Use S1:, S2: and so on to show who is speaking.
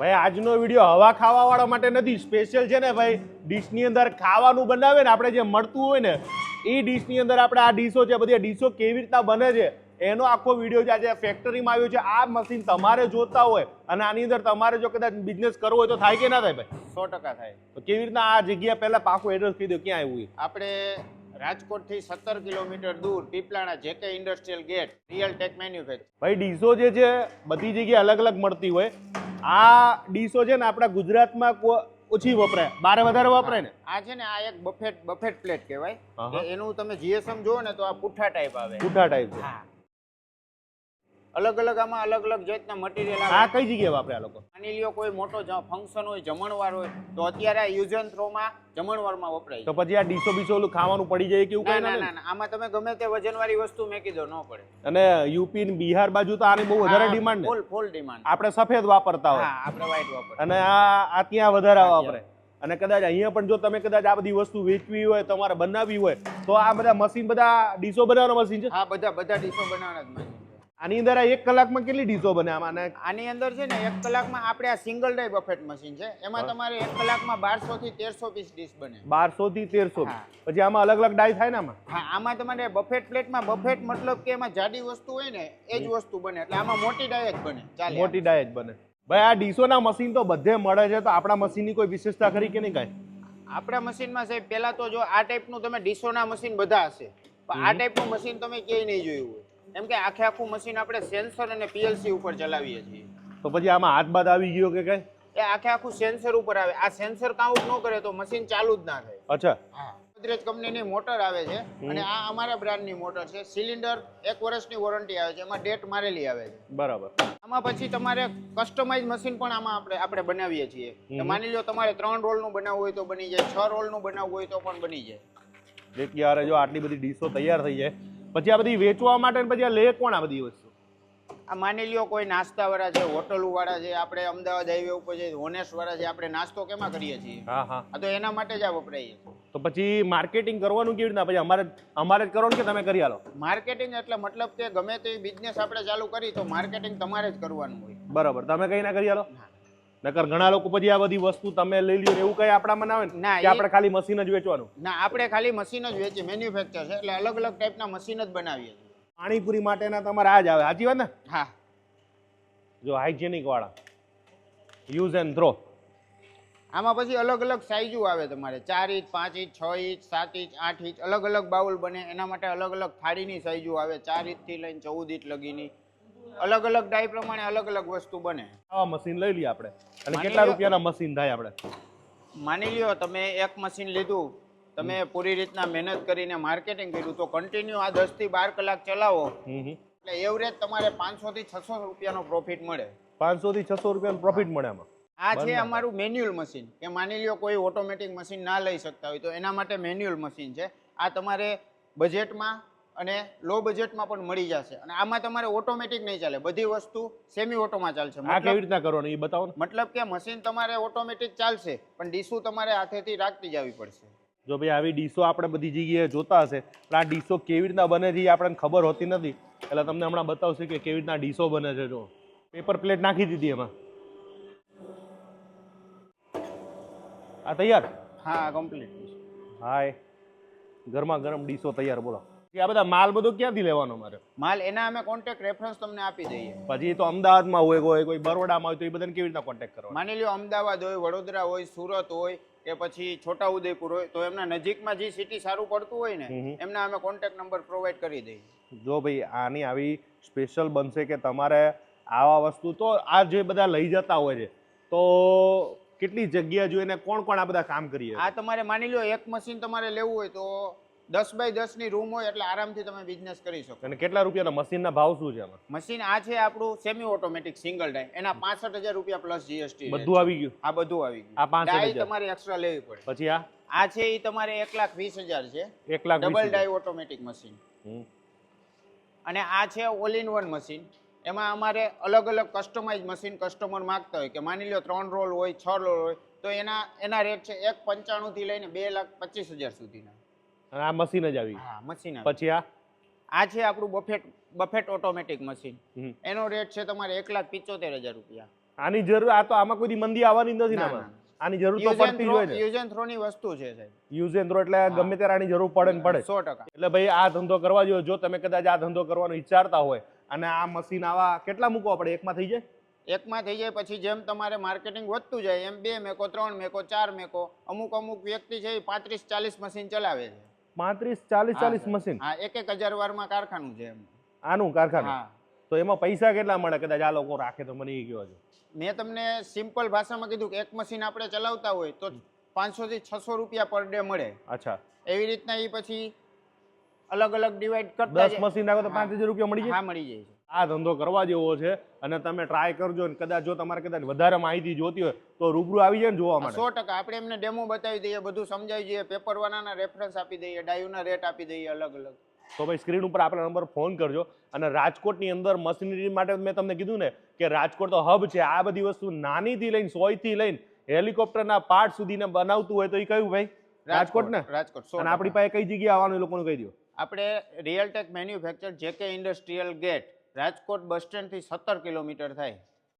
S1: ભાઈ આજનો વીડિયો હવા ખાવા વાળા માટે નથી સ્પેશિયલ છે ને ભાઈ? ડીશની અંદર ખાવાનું બનાવે ને આપણે જે મળતું હોય ને એ ડીશની અંદર આપણે આ ડીશો છે બધી ડીશો કેવી રીતના બને છે એનો આખો વીડિયો જે આજે ફેક્ટરીમાં આવ્યો છે આ મશીન તમારે જોતા હોય અને આની અંદર તમારે જો કદાચ બિઝનેસ કરવો હોય તો થાય કે ના થાય ભાઈ?
S2: સો ટકા થાય.
S1: તો કેવી રીતના આ જગ્યા પહેલા પાકું એડ્રેસ કહી દો ક્યાં આવ્યું
S2: આપણે રાજકોટથી સત્તર કિલોમીટર દૂર Piplana JK industrial gate real tech manufacture
S1: ભાઈ ડીશો જે છે બધી જગ્યાએ અલગ અલગ મળતી હોય. આ ડીશો છે ને આપણા ગુજરાતમાં ઓછી વપરાય. બારે વધારે વપરાય ને.
S2: આ છે ને આ એક બફેટ બફેટ પ્લેટ કહેવાય. એનું તમે જીએસએમ જુઓ ને તો આ પુઠ્ઠા ટાઈપ આવે.
S1: પૂઠા ટાઈપ
S2: હા. અલગ અલગ આમાં અલગ અલગ જાતના મટીરિયલ
S1: આ કઈ જગ્યાએ વાપરે આ લોકો?
S2: માની લ્યો કોઈ મોટો ફંક્શન હોય જમણવાર હોય તો અત્યારે આ યુઝ એન્ડ થ્રોમાં જમણવારમાં વપરાય
S1: તો પછી આ ડીશો બીસો ઓલું ખાવાનું પડી જાય કે એવું કઈ
S2: ના
S1: ના
S2: આમાં તમે ગમે તે વજનવાળી વસ્તુ મેકી દો ન પડે.
S1: અને યુપી ને બિહાર બાજુ તો આની બહુ વધારે ડિમાન્ડ
S2: ફૂલ ફૂલ ડિમાન્ડ
S1: આપણે સફેદ વાપરતા હોય.
S2: આપણે વ્હાઈટ વાપર
S1: અને આ આ ત્યાં વધારે વાપરે. અને કદાચ અહીંયા પણ જો તમે કદાચ આ બધી વસ્તુ વેચવી હોય તમારે બનાવવી હોય તો આ બધા મશીન બધા ડીશો બનાવવાના મશીન છે?
S2: હા બધા બધા ડીશો બનાવવાના જ.
S1: આની અંદર આ એક કલાકમાં કેટલી ડીશો બને આમાં?
S2: આની અંદર છે ને એક કલાકમાં આપણે આ સિંગલ ડાય બફેટ મશીન છે. એમાં તમારે એક કલાકમાં બારસો થી તેરસો પીસ ડીશ બને.
S1: બારસો થી તેરસો પછી આમાં અલગ અલગ ડાય થાય ને આમાં?
S2: હા આમાં તમારે બફેટ પ્લેટમાં બફેટ મતલબ કે એમાં જાડી વસ્તુ હોય ને એ જ વસ્તુ બને. એટલે આમાં મોટી ડાય જ બને. ચાલે
S1: મોટી ડાય જ બને. ભાઈ આ ડીશોના મશીન તો બધે મળે છે તો આપણા મશીનની કોઈ વિશેષતા ખરી કે નહીં કાંઈ?
S2: આપણા મશીનમાં સાહેબ પહેલાં તો જો આ ટાઈપનું તમે ડીશોના મશીન બધા હશે. પણ આ ટાઈપનું મશીન તમે ક્યાંય નહીં જોયું હોય. એમ કે આખે આખું મશીન આપણે સેન્સર અને પીએલસી ઉપર ચલાવીએ છીએ.
S1: તો પછી આમાં હાથ બાદ આવી ગયો કે કઈ?
S2: એ આખે આખું સેન્સર ઉપર આવે. આ સેન્સર કાઉન્ટ ન કરે તો મશીન ચાલુ જ ના થાય.
S1: અચ્છા.
S2: હા. ગોદરેજ કંપનીની મોટર આવે છે અને આ અમારા બ્રાન્ડની મોટર છે. સિલિન્ડર એક વર્ષની વોરંટી આવે છે. એમાં ડેટ મારેલી આવે છે.
S1: બરાબર.
S2: આમાં પછી તમારે કસ્ટમાઇઝ મશીન પણ આમાં આપણે આપણે બનાવીએ છીએ. માની લો તમારે ત્રણ રોલનું બનાવવું હોય તો બની જાય. છ રોલનું બનાવવું હોય તો પણ બની જાય.
S1: એક યારે જો આટલી બધી ડીશો તૈયાર થઈ જાય. પછી આ બધી વેચવા માટે ને પછી આ લે કોણ આ બધી વસ્તુ?
S2: આ માની લ્યો કોઈ નાસ્તાવાળા છે હોટલુવાળા છે આપણે અમદાવાદ હાઈવે ઉપર છે હોનેસવાળા છે આપણે નાસ્તો કેમાં કરીએ છીએ?
S1: હા હા.
S2: આ તો એના માટે જ આ વપરાય છે.
S1: તો પછી માર્કેટિંગ કરવાનું કેવી રીતના? પછી અમારે અમારે જ કરવાનું કે તમે કરી આલો?
S2: માર્કેટિંગ એટલે મતલબ કે ગમે તે બિઝનેસ આપણે ચાલુ કરી તો માર્કેટિંગ તમારે જ કરવાનું હોય.
S1: બરાબર. તમે કઈ ના કરી આલો? નકર ઘણા લોકો પછી આ બધી વસ્તુ તમે લઈ લ્યો એવું કઈ આપણામાં ના આવે ને
S2: ના,
S1: કે
S2: એ-
S1: આપણે ખાલી મશીન જ વેચવાનું?
S2: ના આપણે ખાલી મશીન જ વેચીએ મેન્યુફેક્ચર છે એટલે અલગ અલગ ટાઈપના મશીન જ બનાવીએ છીએ.
S1: પાણીપુરી માટેના તમારે આ જ આવે સાચી વાત ને?
S2: હા.
S1: જો હાઇજેનિક વાળા. યુઝ એન્ડ થ્રો
S2: આમાં પછી અલગ અલગ સાઈઝો આવે તમારે. ચાર ઇંચ પાંચ ઇંચ છ ઇંચ સાત ઇંચ આઠ ઇંચ અલગ અલગ બાઉલ બને એના માટે અલગ અલગ થાળીની સાઈઝો આવે ચાર ઇંચથી લઈને ચૌદ ઇંચ લગીની. અલગ અલગ ડાય પ્રમાણે અલગ અલગ વસ્તુ બને.
S1: આવા મશીન લઈ લઈએ આપણે. અને કેટલા રૂપિયાના મશીન થાય આપણે?
S2: માની લ્યો તમે એક મશીન લીધું તમે પૂરી રીતના મહેનત કરીને માર્કેટિંગ કર્યું તો કન્ટિન્યુ આ દસથી બાર કલાક ચલાવો. એટલે એવરેજ તમારે પાંચસો થી છસો રૂપિયાનો પ્રોફિટ મળે.
S1: પાંચસો થી છસો રૂપિયાનો પ્રોફિટ મળે આમાં.
S2: આ છે અમારું મેન્યુઅલ મશીન કે માની લ્યો કોઈ ઓટોમેટિક મશીન ના લઈ શકતા હોય તો એના માટે મેન્યુઅલ મશીન છે. આ તમારે બજેટમાં અને લો બજેટમાં પણ મળી જશે. અને આમાં તમારે ઓટોમેટિક નહીં ચાલે. બધી વસ્તુ સેમી ઓટોમાં ચાલશે.
S1: આ કેવી રીતના કરવાનું એ બતાવો
S2: મતલબ કે મશીન તમારે ઓટોમેટિક ચાલશે પણ ડીશું તમારે હાથેથી રાખતી જવી પડશે.
S1: જો ભાઈ આવી ડીશો આપણે બધી જગ્યાએ જોતા હશે પણ આ ડીશો કેવી રીતના બને છે એ આપણને ખબર હોતી નથી. એટલે તમને હમણાં બતાવશે કે કેવી રીતના ડીશો બને છે જો. પેપર પ્લેટ નાખી દીધી એમાં. આ તૈયાર?
S2: હા કમ્પ્લીટ
S1: હાય. ગરમા ગરમ ડીશો તૈયાર બોલો. આ બધા માલ બધો ક્યાંથી લેવાનો મારે?
S2: માલ એના અમે કોન્ટેક્ટ રેફરન્સ તમને આપી દઈએ.
S1: પછી તો અમદાવાદમાં હોય કોઈ કોઈ બરોડામાં હોય તો એ બધાને કેવી રીતના કોન્ટેક્ટ કરો
S2: માની લો અમદાવાદ હોય વડોદરા હોય સુરત હોય કે પછી છોટા ઉદયપુર હોય તો એમના નજીકમાં જે સિટી સારું પડતું હોય ને. એમના અમે કોન્ટેક્ટ નંબર પ્રોવાઈડ કરી દઈએ.
S1: જો ભાઈ આની આવી સ્પેશિયલ બનશે કે તમારે આવા વસ્તુ તો આ જે બધા લઈ જતા હોય છે તો કેટલી જગ્યા જોઈને કોણ કોણ આ બધા કામ કરીએ
S2: આ તમારે માની લો એક મશીન તમારે લેવું હોય તો દસ બાય દસની રૂમ હોય એટલે આરામથી તમે બિઝનેસ કરી શકો.
S1: અને કેટલા રૂપિયાના? મશીનના ભાવ શું છે આમાં?
S2: મશીન આ છે આપણું સેમી ઓટોમેટિક સિંગલ ડાય એના પાસઠ હજાર રૂપિયા પ્લસ જીએસટી
S1: બધું આવી ગયું?
S2: આ બધું આવી ગયું.
S1: 65,000.
S2: ડાય તમારે એક્સ્ટ્રા લેવી પડે.
S1: પછી આ?
S2: આ છે એ તમારે એક લાખ વીસ હજાર છે.
S1: એક lakh
S2: double die automatic machine અને આ છે ઓલ ઇન વન મશીન એમાં અમારે અલગ અલગ કસ્ટમાઇઝ મશીન કસ્ટમર માગતા હોય કે માની લો ત્રણ રોલ હોય છ રોલ હોય તો એના એના રેટ છે એક પંચાણું થી લઈને બે લાખ પચીસ હજાર સુધીના.
S1: અને આ મશીન જ આવી.
S2: હા મશીન
S1: પછી આ?
S2: આ છે આપણું બફેટ બફેટ ઓટોમેટિક મશીન એનો રેટ છે તમારે એક લાખ પિચોતેર હજાર રૂપિયા.
S1: આની જરૂર આ તો આમાં કોઈ મંદી આવવાની નથી ને આમાં? આની જરૂર તો પડતી જ હોય ને?
S2: યુઝ એન્ડ થ્રો ની વસ્તુ છે સાહેબ.
S1: યુઝ એન્ડ થ્રો એટલે ગમે ત્યારે આની જરૂર પડે ને પડે.
S2: સો ટકા.
S1: એટલે ભાઈ આ ધંધો કરવા જો જો તમે કદાચ આ ધંધો કરવાનો વિચારતા હોય અને આ મશીન આવા કેટલા મૂકવા પડે? એકમાં થઈ જાય?
S2: એકમાં થઈ જાય પછી જેમ તમારે માર્કેટિંગ વધતું જાય એમ બે મેકો ત્રણ મેકો ચાર મેકો અમુક અમુક વ્યક્તિ છે એ પાંત્રીસ ચાલીસ મશીન ચલાવે છે.
S1: પાંત્રીસ ચાલીસ ચાલીસ મશીન.
S2: હા એક એક હજાર વારમાં કારખાનું છે
S1: આનું કારખાનું? તો એમાં પૈસા કેટલા મળે? કદાચ આ લોકો રાખે તો મને એ કહો છે
S2: મેં તમને સિમ્પલ ભાષામાં કીધું કે એક મશીન આપણે ચલાવતા હોય તો પાંચસો થી છસો રૂપિયા પર ડે મળે.
S1: અચ્છા.
S2: એવી રીતના એ પછી અલગ અલગ ડિવાઈડ કરતા
S1: દસ મશીન રાખો તો પાંચ હજાર રૂપિયા મળી જાય?
S2: હા મળી જાય છે.
S1: આ ધંધો કરવા જેવો છે અને તમે ટ્રાય કરજો ને કદાચ જો તમારે કદાચ વધારે માહિતી જોતી હોય તો રૂબરૂ આવી જાય ને જોવા માટે.
S2: સો ટકા. આપણે એમને ડેમો બતાવી દઈએ બધું સમજાવી દઈએ પેપર વાળાના રેફરન્સ આપી દઈએ ડાયુના રેટ આપી દઈએ અલગ અલગ.
S1: તો ભાઈ સ્ક્રીન ઉપર આપણા નંબર ફોન કરજો અને રાજકોટની અંદર મશીનરી માટે મેં તમને કીધું ને કે રાજકોટ તો હબ છે. આ બધી વસ્તુ નાનીથી લઈને સોયથી લઈને હેલિકોપ્ટરના પાર્ટ સુધીને બનાવતું હોય તો એ કયું ભાઈ? રાજકોટ ને
S2: રાજકોટ.
S1: અને આપણી પાસે કઈ જગ્યાએ આવવાનું એ લોકોને કહી દો
S2: આપણે real tech manufacture manufacture JK industrial gate Rajkot bus સ્ટેન્ડથી સત્તર કિલોમીટર થાય.